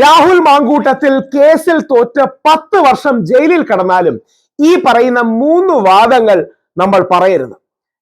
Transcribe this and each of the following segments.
രാഹുൽ മാങ്കൂട്ടത്തിൽ കേസിൽ തോറ്റ് പത്ത് വർഷം ജയിലിൽ കടന്നാലും ഈ പറയുന്ന മൂന്ന് വാദങ്ങൾ നമ്മൾ പറയരുത്.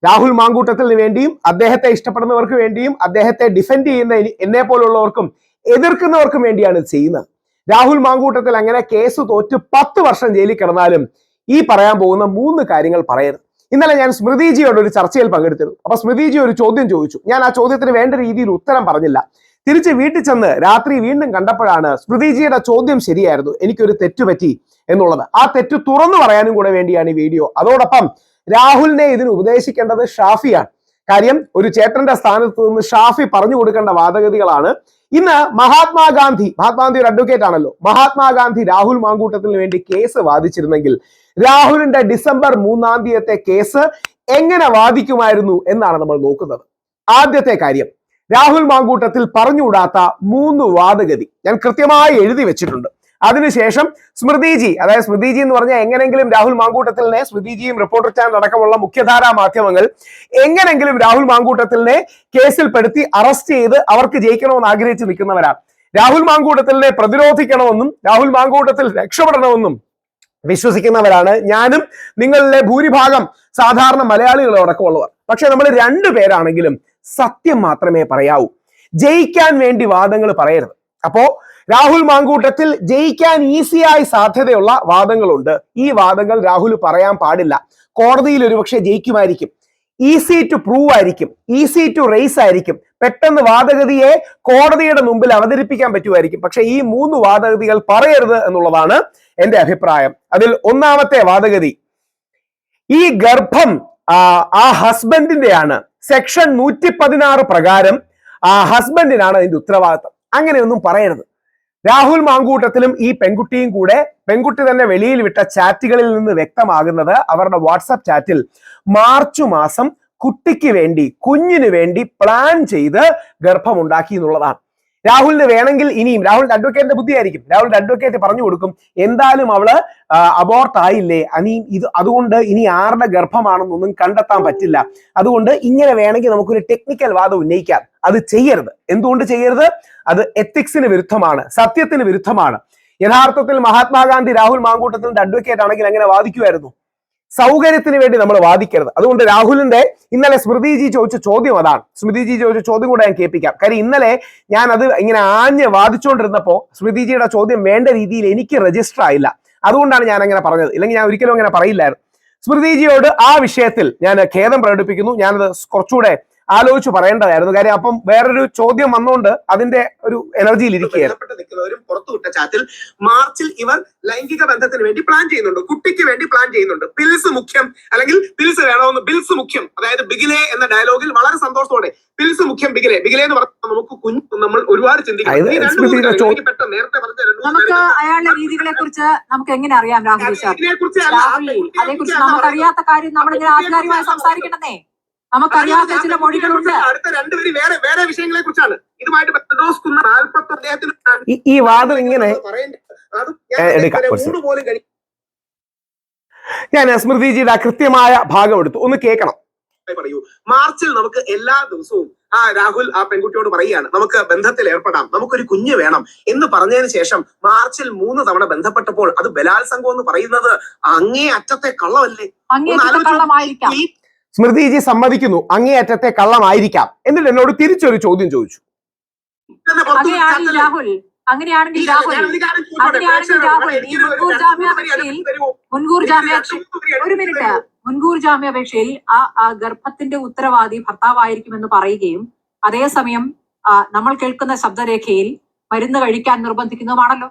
രാഹുൽ മാങ്കൂട്ടത്തിന് വേണ്ടിയും അദ്ദേഹത്തെ ഇഷ്ടപ്പെടുന്നവർക്ക് വേണ്ടിയും അദ്ദേഹത്തെ ഡിഫെൻഡ് ചെയ്യുന്ന എനി- എന്നെ പോലുള്ളവർക്കും എതിർക്കുന്നവർക്കും വേണ്ടിയാണ് ചെയ്യുന്നത്. രാഹുൽ മാങ്കൂട്ടത്തിൽ അങ്ങനെ കേസ് തോറ്റ് പത്ത് വർഷം ജയിലിൽ കിടന്നാലും ഈ പറയാൻ പോകുന്ന മൂന്ന് കാര്യങ്ങൾ പറയരുത്. ഇന്നലെ ഞാൻ സ്മൃതിജിയോട് ഒരു ചർച്ചയിൽ പങ്കെടുത്തിരുന്നു. അപ്പൊ സ്മൃതിജി ഒരു ചോദ്യം ചോദിച്ചു. ഞാൻ ആ ചോദ്യത്തിന് വേണ്ട രീതിയിൽ ഉത്തരം പറഞ്ഞില്ല. തിരിച്ച് വീട്ടിൽ ചെന്ന് രാത്രി വീണ്ടും കണ്ടപ്പോഴാണ് സ്മൃതിജിയുടെ ചോദ്യം ശരിയായിരുന്നു. എനിക്കൊരു തെറ്റ് പറ്റി എന്നുള്ളത്. ആ തെറ്റ് തുറന്നു പറയാനും കൂടെ വേണ്ടിയാണ് ഈ വീഡിയോ. അതോടൊപ്പം രാഹുലിനെ ഇതിന് ഉപദേശിക്കേണ്ടത് ഷാഫിയാണ്. കാര്യം ഒരു ചേട്ടന്റെ സ്ഥാനത്ത് നിന്ന് ഷാഫി പറഞ്ഞു കൊടുക്കേണ്ട വാദഗതികളാണ്. ഇന്ന് മഹാത്മാഗാന്ധി മഹാത്മാഗാന്ധി ഒരു അഡ്വക്കേറ്റ് ആണല്ലോ. മഹാത്മാഗാന്ധി രാഹുൽ മാങ്കൂട്ടത്തിന് വേണ്ടി കേസ് വാദിച്ചിരുന്നെങ്കിൽ രാഹുലിന്റെ ഡിസംബർ മൂന്നാം തീയതിയത്തെ കേസ് എങ്ങനെ വാദിക്കുമായിരുന്നു എന്നാണ് നമ്മൾ നോക്കുന്നത്. ആദ്യത്തെ കാര്യം. രാഹുൽ മാങ്കൂട്ടത്തിൽ പറഞ്ഞുകൂടാത്ത മൂന്ന് വാദഗതി ഞാൻ കൃത്യമായി എഴുതി വെച്ചിട്ടുണ്ട്. അതിനുശേഷം സ്മൃതിജി അതായത് സ്മൃതിജി എന്ന് പറഞ്ഞാൽ എങ്ങനെങ്കിലും രാഹുൽ മാങ്കൂട്ടത്തിലിനെ സ്മൃതിജിയും റിപ്പോർട്ടർ ചാനൽ അടക്കമുള്ള മുഖ്യധാരാ മാധ്യമങ്ങൾ എങ്ങനെങ്കിലും രാഹുൽ മാങ്കൂട്ടത്തിലിനെ കേസിൽപ്പെടുത്തി അറസ്റ്റ് ചെയ്ത് അവർക്ക് ജയിക്കണമെന്ന് ആഗ്രഹിച്ച് നിൽക്കുന്നവരാണ് രാഹുൽ മാങ്കൂട്ടത്തിലിനെ പ്രതിരോധിക്കണമെന്നും രാഹുൽ മാങ്കൂട്ടത്തിൽ രക്ഷപ്പെടണമെന്നും വിശ്വസിക്കുന്നവരാണ് ഞാനും നിങ്ങളിലെ ഭൂരിഭാഗം സാധാരണ മലയാളികളോടൊക്കെ ഉള്ളവർ പക്ഷെ നമ്മൾ രണ്ടു പേരാണെങ്കിലും സത്യം മാത്രമേ പറയാവൂ. ജയിക്കാൻ വേണ്ടി വാദങ്ങൾ പറയരുത്. അപ്പോ രാഹുൽ മാങ്കൂട്ടത്തിൽ ജയിക്കാൻ ഈസിയായി സാധ്യതയുള്ള വാദങ്ങളുണ്ട്. ഈ വാദങ്ങൾ രാഹുൽ പറയാൻ പാടില്ല. കോടതിയിൽ ഒരുപക്ഷെ ജയിക്കുമായിരിക്കും. ഈസി ടു പ്രൂവ് ആയിരിക്കും. ഈസി ടു റേസ് ആയിരിക്കും. പെട്ടെന്ന് വാദഗതിയെ കോടതിയുടെ മുമ്പിൽ അവതരിപ്പിക്കാൻ പറ്റുമായിരിക്കും. പക്ഷെ ഈ മൂന്ന് വാദഗതികൾ പറയരുത് എന്നുള്ളതാണ് എന്റെ അഭിപ്രായം. അതിൽ ഒന്നാമത്തെ വാദഗതി ഈ ഗർഭം ആ, ഹസ്ബൻഡിന്റെയാണ് സെക്ഷൻ നൂറ്റി പതിനാറ് പ്രകാരം ആ ഹസ്ബൻഡിനാണ് അതിന്റെ ഉത്തരവാദിത്തം. അങ്ങനെയൊന്നും പറയരുത്. രാഹുൽ മാങ്കൂട്ടത്തിലും ഈ പെൺകുട്ടിയും കൂടെ പെൺകുട്ടി തന്നെ വെളിയിൽ വിട്ട ചാറ്റുകളിൽ നിന്ന് വ്യക്തമാകുന്നത് അവരുടെ വാട്സപ്പ് ചാറ്റിൽ മാർച്ച് മാസം കുട്ടിക്ക് വേണ്ടി കുഞ്ഞിന് വേണ്ടി പ്ലാൻ ചെയ്ത് ഗർഭമുണ്ടാക്കി എന്നുള്ളതാണ്. രാഹുലിന് വേണമെങ്കിൽ ഇനിയും രാഹുലിന്റെ അഡ്വക്കേറ്റിന്റെ ബുദ്ധിയായിരിക്കും. രാഹുലിന്റെ അഡ്വക്കേറ്റ് പറഞ്ഞു കൊടുക്കും എന്തായാലും അവൾ അബോർട്ട് ആയില്ലേ? അനി ഇത് അതുകൊണ്ട് ഇനി ആരുടെ ഗർഭമാണെന്നൊന്നും കണ്ടെത്താൻ പറ്റില്ല. അതുകൊണ്ട് ഇങ്ങനെ വേണമെങ്കിൽ നമുക്കൊരു ടെക്നിക്കൽ വാദം ഉന്നയിക്കാം. അത് ചെയ്യരുത്. എന്തുകൊണ്ട് ചെയ്യരുത്? അത് എത്തിക്സിന് വിരുദ്ധമാണ് സത്യത്തിന് വിരുദ്ധമാണ്. യഥാർത്ഥത്തിൽ മഹാത്മാഗാന്ധി രാഹുൽ മാങ്കൂട്ടത്തിന്റെ അഡ്വക്കേറ്റ് ആണെങ്കിൽ അങ്ങനെ വാദിക്കുമായിരുന്നു. സൗകര്യത്തിന് വേണ്ടി നമ്മൾ വാദിക്കരുത്. അതുകൊണ്ട് രാഹുലിന്റെ ഇന്നലെ സ്മൃതിജി ചോദിച്ച ചോദ്യം അതാണ്. സ്മൃതിജി ചോദിച്ച ചോദ്യം കൂടെ ഞാൻ കേൾപ്പിക്കാം. കാര്യം ഇന്നലെ ഞാൻ അത് ഇങ്ങനെ ആഞ്ഞ് വാദിച്ചുകൊണ്ടിരുന്നപ്പോ സ്മൃതിജിയുടെ ചോദ്യം വേണ്ട രീതിയിൽ എനിക്ക് രജിസ്റ്റർ ആയില്ല. അതുകൊണ്ടാണ് ഞാൻ അങ്ങനെ പറഞ്ഞത്. ഇല്ലെങ്കിൽ ഞാൻ ഒരിക്കലും അങ്ങനെ പറയില്ലായിരുന്നു. സ്മൃതിജിയോട് ആ വിഷയത്തിൽ ഞാൻ ഖേദം പ്രകടിപ്പിക്കുന്നു. ഞാനത് കുറച്ചുകൂടെ ആലോചിച്ച് പറയേണ്ടതായിരുന്നു. കാര്യം അപ്പം വേറൊരു ചോദ്യം വന്നുകൊണ്ട് അതിന്റെ ഒരു എനർജിയിൽ ഇരിക്കുകയായിരുന്നു നിൽക്കുന്നവരും പുറത്തുവിട്ട ചാറ്റിൽ മാർച്ചിൽ ഇവർ ലൈംഗിക ബന്ധത്തിന് വേണ്ടി പ്ലാൻ ചെയ്യുന്നുണ്ട്. കുട്ടിക്ക് വേണ്ടി പ്ലാൻ ചെയ്യുന്നുണ്ട്. പിൽസ് മുഖ്യം അല്ലെങ്കിൽ പിൽസ് വേണമെന്ന് ബിൽസ് മുഖ്യം അതായത് ബിഗിലെ എന്ന ഡയലോഗിൽ വളരെ സന്തോഷത്തോടെ പിൽസ് മുഖ്യം ബിഗിലെ. ബിഗിലെ എന്ന് പറഞ്ഞാൽ നമുക്ക് കുഞ്ഞു നമ്മൾ ഒരുപാട് ചിന്തിക്കണം. ഈ രണ്ട് സ്മൃതിയുടെ മൂന്ന് കാര്യങ്ങൾ ചോ- എനിക്ക് പെട്ടെന്ന് നേരത്തെ പറഞ്ഞ രണ്ട് നമുക്ക് അയാളുടെ രീതികളെ കുറിച്ച് നമുക്ക് എങ്ങനെ അറിയാം രാഹുൽ അറിയാത്ത അതേക്കുറിച്ച് കുറിച്ചല്ല പറയുന്നത്. കാര്യം നമ്മളിങ്ങനെ ആധികാരികമായി സംസാരിക്കണമെന്നേ? നമുക്കറിയാത്ത ചില മൊഴികളുണ്ട് അടുത്ത രണ്ടുപേര് വേറെ വേറെ വിഷയങ്ങളെ കുറിച്ചാണ്. ഇതുമായിട്ട് നാൽപ്പത്തി അദ്ദേഹത്തിന് ഈ വാദം ഇങ്ങനെ അത് ഞാൻ സ്മൃതിജിയുടെ കൃത്യമായ ഭാഗം എടുത്തു. ഒന്ന് കേൾക്കണം. പറയൂ. മാർച്ചിൽ നമുക്ക് എല്ലാ ദിവസവും ആ രാഹുൽ ആ പെൺകുട്ടിയോട് പറയുകയാണ് നമുക്ക് ബന്ധത്തിൽ ഏർപ്പെടാം. നമുക്കൊരു കുഞ്ഞ് വേണം. എന്ന് പറഞ്ഞതിന് ശേഷം മാർച്ചിൽ മൂന്ന് തവണ ബന്ധപ്പെട്ടപ്പോൾ അത് ബലാത്സംഗം എന്ന് പറയുന്നത് അങ്ങേ അറ്റത്തെ കള്ളമല്ലേ? സ്മൃതിജി സമ്മതിക്കുന്നു അങ്ങേയറ്റത്തെ കള്ളമായിരിക്കാം എന്നിട്ട് എന്നോട് തിരിച്ചൊരു ചോദ്യം ചോദിച്ചു അങ്ങനെയാണെങ്കിൽ ചാറ്റൽ. രാഹുൽ അങ്ങനെയാണെങ്കിൽ രാഹുൽ ഒരു അങ്ങനെയാണെങ്കിൽ രാഹുൽ, ഈ മുൻകൂർ രണ്ട് ജാമ്യ മൂന്ന് വരി അപേക്ഷയിൽ അടുത്ത് തരുമോ? മുൻകൂർ ജാമ്യാപേക്ഷ രണ്ട് മൂന്ന് വരി ഒരു മിനിറ്റ്? മുൻകൂർ ജാമ്യാപേക്ഷയിൽ ആ ഗർഭത്തിന്റെ ഉത്തരവാദി ഭർത്താവായിരിക്കുമെന്ന് പറയുകയും അതേസമയം നമ്മൾ കേൾക്കുന്ന ശബ്ദരേഖയിൽ മരുന്ന് കഴിക്കാൻ നിർബന്ധിക്കുന്നതുമാണല്ലോ.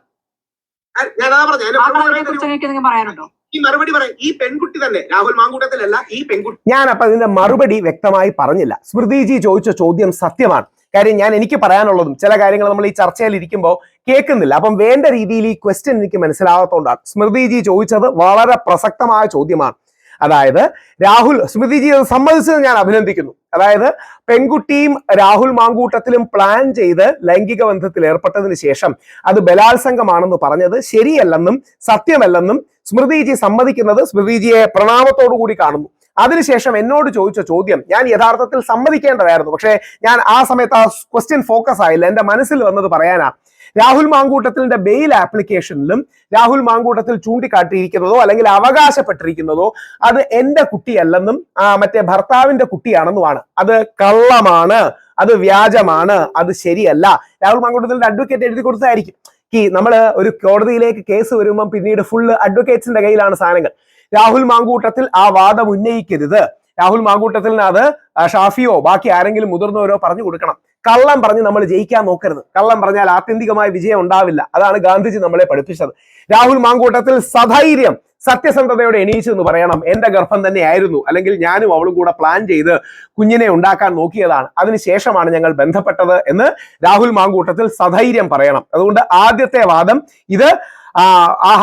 അതിന് കുറിച്ച് എന്തെങ്കിലും പറയാനുണ്ടോ ഈ മറുപടി പറയാം ഈ പെൺകുട്ടി തന്നെ രാഹുൽ മാങ്കൂട്ടത്തിലല്ല ഈ പെൺകുട്ടി. ഞാൻ അപ്പൊ അതിന്റെ മറുപടി വ്യക്തമായി പറഞ്ഞില്ല. സ്മൃതിജി ചോദിച്ച ചോദ്യം സത്യമാണ്. കാര്യം ഞാൻ എനിക്ക് പറയാനുള്ളതും ചില കാര്യങ്ങൾ നമ്മൾ ഈ ചർച്ചയിൽ ഇരിക്കുമ്പോൾ കേൾക്കുന്നില്ല. അപ്പം വേണ്ട രീതിയിൽ ഈ ക്വസ്റ്റ്യൻ എനിക്ക് മനസ്സിലാവാത്തതുകൊണ്ടാണ് സ്മൃതിജി ചോദിച്ചത് വളരെ പ്രസക്തമായ ചോദ്യമാണ്. അതായത് രാഹുൽ സ്മൃതിജി അത് സമ്മതിച്ചത് ഞാൻ അഭിനന്ദിക്കുന്നു. അതായത് പെൺകുട്ടിയും രാഹുൽ മാങ്കൂട്ടത്തിലും പ്ലാൻ ചെയ്ത് ലൈംഗിക ബന്ധത്തിൽ ഏർപ്പെട്ടതിന് ശേഷം അത് ബലാത്സംഗമാണെന്ന് പറഞ്ഞത് ശരിയല്ലെന്നും സത്യമല്ലെന്നും സ്മൃതിജി സമ്മതിക്കുന്നത് സ്മൃതിജിയെ പ്രണാമത്തോടു കൂടി കാണുന്നു. അതിനുശേഷം എന്നോട് ചോദിച്ച ചോദ്യം ഞാൻ യഥാർത്ഥത്തിൽ സമ്മതിക്കേണ്ടതായിരുന്നു. പക്ഷേ ഞാൻ ആ സമയത്ത് ആ ക്വസ്റ്റ്യൻ ഫോക്കസ് ആയില്ല. എന്റെ മനസ്സിൽ വന്നത് പറയാനാ രാഹുൽ മാങ്കൂട്ടത്തിന്റെ ബെയിൽ ആപ്ലിക്കേഷനിലും രാഹുൽ മാങ്കൂട്ടത്തിൽ ചൂണ്ടിക്കാട്ടിയിരിക്കുന്നതോ അല്ലെങ്കിൽ അവകാശപ്പെട്ടിരിക്കുന്നതോ അത് എന്റെ കുട്ടിയല്ലെന്നും മറ്റേ ഭർത്താവിന്റെ കുട്ടിയാണെന്നുമാണ്. അത് കള്ളമാണ് അത് വ്യാജമാണ് അത് ശരിയല്ല. രാഹുൽ മാങ്കൂട്ടത്തിന്റെ അഡ്വക്കേറ്റ് എഴുതി കൊടുത്തതായിരിക്കും. ഈ നമ്മൾ ഒരു കോടതിയിലേക്ക് കേസ് വരുമ്പം പിന്നീട് ഫുള്ള് അഡ്വക്കേറ്റ്സിന്റെ കയ്യിലാണ് സാധനങ്ങൾ. രാഹുൽ മാങ്കൂട്ടത്തിൽ ആ വാദം ഉന്നയിക്കരുത്. രാഹുൽ മാങ്കൂട്ടത്തിൽ അത് ഷാഫിയോ ബാക്കി ആരെങ്കിലും മുതിർന്നവരോ പറഞ്ഞു കൊടുക്കണം. കള്ളം പറഞ്ഞ് നമ്മൾ ജയിക്കാൻ നോക്കരുത്. കള്ളം പറഞ്ഞാൽ ആത്യന്തികമായ വിജയം ഉണ്ടാവില്ല. അതാണ് ഗാന്ധിജി നമ്മളെ പഠിപ്പിച്ചത്. രാഹുൽ മാങ്കൂട്ടത്തിൽ സധൈര്യം സത്യസന്ധതയോടെ എണീച്ചു എന്ന് പറയണം. എന്റെ ഗർഭം തന്നെയായിരുന്നു. അല്ലെങ്കിൽ ഞാനും അവളും കൂടെ പ്ലാൻ ചെയ്ത് കുഞ്ഞിനെ ഉണ്ടാക്കാൻ നോക്കിയതാണ്. അതിനുശേഷമാണ് ഞങ്ങൾ ബന്ധപ്പെട്ടത് എന്ന് രാഹുൽ മാങ്കൂട്ടത്തിൽ സധൈര്യം പറയണം. അതുകൊണ്ട് ആദ്യത്തെ വാദം ഇത് ആ,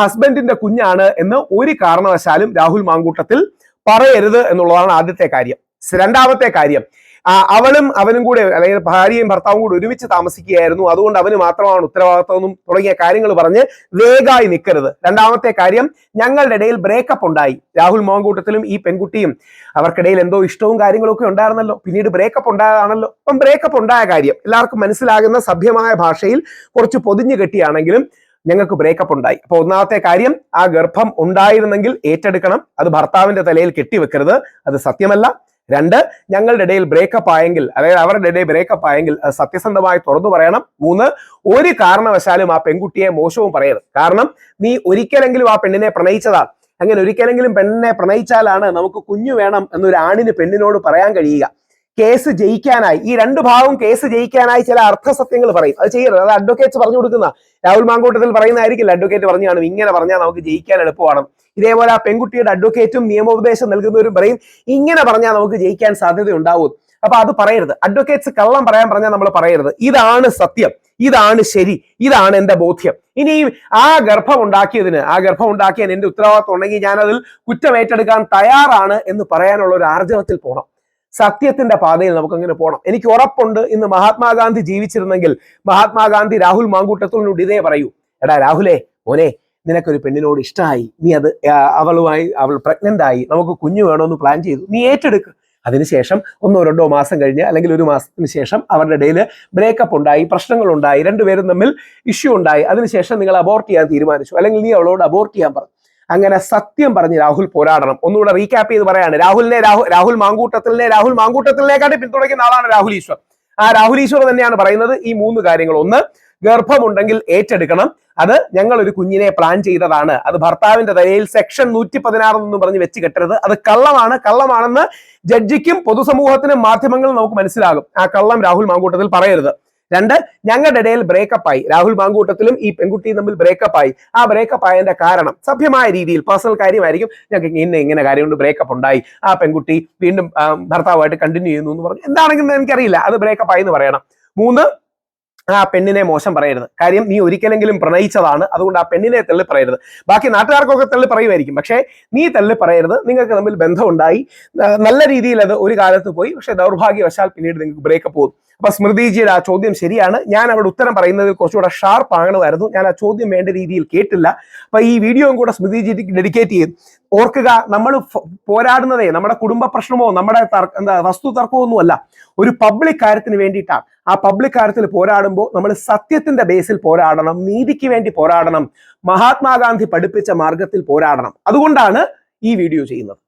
ഹസ്ബൻഡിന്റെ കുഞ്ഞാണ് എന്ന് ഒരു കാരണവശാലും രാഹുൽ മാങ്കൂട്ടത്തിൽ പറയരുത് എന്നുള്ളതാണ് ആദ്യത്തെ കാര്യം. രണ്ടാമത്തെ കാര്യം അവളും അവനും കൂടെ അല്ലെങ്കിൽ ഭാര്യയും ഭർത്താവും കൂടെ ഒരുമിച്ച് താമസിക്കുകയായിരുന്നു. അതുകൊണ്ട് അവന് മാത്രമാണ് ഉത്തരവാദിത്വം തുടങ്ങിയ കാര്യങ്ങൾ പറഞ്ഞ് വേഗമായി നിൽക്കരുത്. രണ്ടാമത്തെ കാര്യം ഞങ്ങളുടെ ഇടയിൽ ബ്രേക്കപ്പ് ഉണ്ടായി. രാഹുൽ മോങ്കൂട്ടത്തിലും ഈ പെൺകുട്ടിയും അവർക്കിടയിൽ എന്തോ ഇഷ്ടവും കാര്യങ്ങളൊക്കെ ഉണ്ടായിരുന്നല്ലോ. പിന്നീട് ബ്രേക്കപ്പ് ഉണ്ടായതാണല്ലോ. അപ്പം ബ്രേക്കപ്പ് ഉണ്ടായ കാര്യം എല്ലാവർക്കും മനസ്സിലാകുന്ന സഭ്യമായ ഭാഷയിൽ കുറച്ച് പൊതിഞ്ഞു കെട്ടിയാണെങ്കിലും ഞങ്ങൾക്ക് ബ്രേക്കപ്പ് ഉണ്ടായി. അപ്പൊ ഒന്നാമത്തെ കാര്യം ആ ഗർഭം ഉണ്ടായിരുന്നെങ്കിൽ ഏറ്റെടുക്കണം. അത് ഭർത്താവിന്റെ തലയിൽ കെട്ടിവെക്കരുത്. അത് സത്യമല്ല. രണ്ട് ഞങ്ങളുടെ ഇടയിൽ ബ്രേക്കപ്പ് ആയെങ്കിൽ അതായത് അവരുടെ ഇടയിൽ ബ്രേക്കപ്പ് ആയെങ്കിൽ സത്യസന്ധമായി തുറന്നു പറയണം. മൂന്ന് ഒരു കാരണവശാലും ആ പെൺകുട്ടിയെ മോശവും പറയരുത്. കാരണം നീ ഒരിക്കലെങ്കിലും ആ പെണ്ണിനെ പ്രണയിച്ചതാണ് അങ്ങനെ ഒരിക്കലെങ്കിലും പെണ്ണിനെ പ്രണയിച്ചാലാണ് നമുക്ക് കുഞ്ഞു വേണം എന്നൊരു ആണിന് പെണ്ണിനോട് പറയാൻ കഴിയുക. കേസ് ജയിക്കാനായി ഈ രണ്ട് ഭാഗവും കേസ് ജയിക്കാനായി ചില അർത്ഥസത്യങ്ങൾ പറയും. അത് ചെയ്യരുത്. അത് അഡ്വക്കേറ്റ്സ് പറഞ്ഞു കൊടുക്കുന്ന രാഹുൽ മാങ്കൂട്ടത്തിൽ പറയുന്നതായിരിക്കില്ല. അഡ്വക്കേറ്റ് പറഞ്ഞു കാണും ഇങ്ങനെ പറഞ്ഞാൽ നമുക്ക് ജയിക്കാൻ എളുപ്പമാണ്. ഇതേപോലെ ആ പെൺകുട്ടിയുടെ അഡ്വക്കേറ്റും നിയമോപദേശം നൽകുന്നവരും പറയും ഇങ്ങനെ പറഞ്ഞാൽ നമുക്ക് ജയിക്കാൻ സാധ്യത ഉണ്ടാവും അപ്പൊ അത് പറയരുത്. അഡ്വക്കേറ്റ്സ് കള്ളം പറയാൻ പറഞ്ഞാൽ നമ്മൾ പറയരുത്. ഇതാണ് സത്യം. ഇതാണ് ശരി. ഇതാണ് എന്റെ ബോധ്യം. ഇനി ആ ഗർഭം ഉണ്ടാക്കിയതിന് ആ ഗർഭം ഉണ്ടാക്കിയതിന് എന്റെ ഉത്തരവാദിത്വം ഉണ്ടെങ്കിൽ ഞാൻ അതിൽ കുറ്റം ഏറ്റെടുക്കാൻ തയ്യാറാണ് എന്ന് പറയാനുള്ള ഒരു ആർജവത്തിൽ പോകണം സത്യത്തിന്റെ പാതയിൽ നമുക്ക് അങ്ങനെ പോകണം എനിക്ക് ഉറപ്പുണ്ട് ഇന്ന് മഹാത്മാഗാന്ധി ജീവിച്ചിരുന്നെങ്കിൽ മഹാത്മാഗാന്ധി രാഹുൽ മാങ്കൂട്ടത്തോടിനോട് ഇതേ പറയൂ. എടാ രാഹുലേ മോനെ നിനക്കൊരു പെണ്ണിനോട് ഇഷ്ടമായി നീ അത് അവളുമായി അവൾ പ്രഗ്നന്റ് ആയി നമുക്ക് കുഞ്ഞു വേണമെന്ന് പ്ലാൻ ചെയ്തു. നീ ഏറ്റെടുക്ക്. അതിനുശേഷം ഒന്നോ രണ്ടോ മാസം കഴിഞ്ഞ് അല്ലെങ്കിൽ ഒരു മാസത്തിന് ശേഷം അവരുടെ ഇടയിൽ ബ്രേക്കപ്പ് ഉണ്ടായി പ്രശ്നങ്ങൾ ഉണ്ടായി രണ്ടുപേരും തമ്മിൽ ഇഷ്യൂ ഉണ്ടായി. അതിനുശേഷം നിങ്ങൾ അബോർട്ട് ചെയ്യാൻ തീരുമാനിച്ചു. അല്ലെങ്കിൽ നീ അവളോട് അബോർട്ട് ചെയ്യാൻ പറഞ്ഞു. അങ്ങനെ സത്യം പറഞ്ഞ് രാഹുൽ പോരാടണം. ഒന്നുകൂടെ റീക്യാപ്പ് ചെയ്ത് പറയാണ്. രാഹുലിനെ രാഹുൽ രാഹുൽ മാങ്കൂട്ടത്തിലെ രാഹുൽ മാങ്കൂട്ടത്തിലേക്കാട്ടി പിന്തുണയ്ക്കുന്ന ആളാണ് രാഹുൽ ഈശ്വർ. ആ രാഹുൽ ഈശ്വർ തന്നെയാണ് പറയുന്നത് ഈ മൂന്ന് കാര്യങ്ങൾ. ഒന്ന് ഗർഭമുണ്ടെങ്കിൽ ഏറ്റെടുക്കണം. അത് ഞങ്ങൾ ഒരു കുഞ്ഞിനെ പ്ലാൻ ചെയ്തതാണ്. അത് ഭർത്താവിന്റെ തലയിൽ സെക്ഷൻ നൂറ്റി പതിനാറ് എന്ന് പറഞ്ഞ് വെച്ച് കെട്ടരുത്. അത് കള്ളമാണ്. കള്ളമാണെന്ന് ജഡ്ജിക്കും പൊതുസമൂഹത്തിനും മാധ്യമങ്ങളും നമുക്ക് മനസ്സിലാകും. ആ കള്ളം രാഹുൽ മാങ്കൂട്ടത്തിൽ പറയരുത്. രണ്ട് ഞങ്ങളുടെ ഇടയിൽ ബ്രേക്കപ്പ് ആയി. രാഹുൽ മാങ്കൂട്ടത്തിലും ഈ പെൺകുട്ടിയും തമ്മിൽ ബ്രേക്കപ്പ് ആയി. ആ ബ്രേക്കപ്പ് ആയതിന്റെ കാരണം സഭ്യമായ രീതിയിൽ പേഴ്സണൽ കാര്യമായിരിക്കും. ഞങ്ങൾക്ക് ഇന്ന ഇങ്ങനെ കാര്യം കൊണ്ട് ബ്രേക്കപ്പ് ഉണ്ടായി. ആ പെൺകുട്ടി വീണ്ടും ഭർത്താവായിട്ട് കണ്ടിന്യൂ ചെയ്യുന്നു എന്ന് പറഞ്ഞു. എന്താണെങ്കിലും എനിക്കറിയില്ല. അത് ബ്രേക്കപ്പ് ആയി എന്ന് പറയണം. മൂന്ന് ആ പെണ്ണിനെ മോശം പറയരുത്. കാര്യം നീ ഒരിക്കലെങ്കിലും പ്രണയിച്ചതാണ് അതുകൊണ്ട് ആ പെണ്ണിനെ തള്ളി പറയരുത്. ബാക്കി നാട്ടുകാർക്കൊക്കെ തള്ളി പറയുമായിരിക്കും. പക്ഷേ നീ തള്ളി പറയരുത്. നിങ്ങൾക്ക് തമ്മിൽ ബന്ധമുണ്ടായി. നല്ല രീതിയിൽ അത് ഒരു കാലത്ത് പോയി. പക്ഷെ ദൗർഭാഗ്യവശാൽ പിന്നീട് നിങ്ങൾക്ക് ബ്രേക്കപ്പ് പോകും. അപ്പൊ സ്മൃതിജിയുടെ ആ ചോദ്യം ശരിയാണ്. ഞാൻ അവിടെ ഉത്തരം പറയുന്നതിൽ കുറച്ചുകൂടെ ഷാർപ്പ് ആകണമായിരുന്നു. ഞാൻ ആ ചോദ്യം വേണ്ട രീതിയിൽ കേട്ടില്ല. അപ്പൊ ഈ വീഡിയോയും കൂടെ സ്മൃതിജിക്ക് ഡെഡിക്കേറ്റ് ചെയ്യും. ഓർക്കുക നമ്മൾ പോരാടുന്നതേ നമ്മുടെ കുടുംബ പ്രശ്നമോ നമ്മുടെ എന്താ വസ്തു തർക്കമോ ഒന്നുമല്ല. ഒരു പബ്ലിക് കാര്യത്തിന് വേണ്ടിയിട്ടാണ്. ആ പബ്ലിക് കാര്യത്തിൽ പോരാടുമ്പോൾ നമ്മൾ സത്യത്തിന്റെ ബേസിൽ പോരാടണം നീതിക്ക് വേണ്ടി പോരാടണം മഹാത്മാഗാന്ധി പഠിപ്പിച്ച മാർഗത്തിൽ പോരാടണം. അതുകൊണ്ടാണ് ഈ വീഡിയോ ചെയ്യുന്നത്.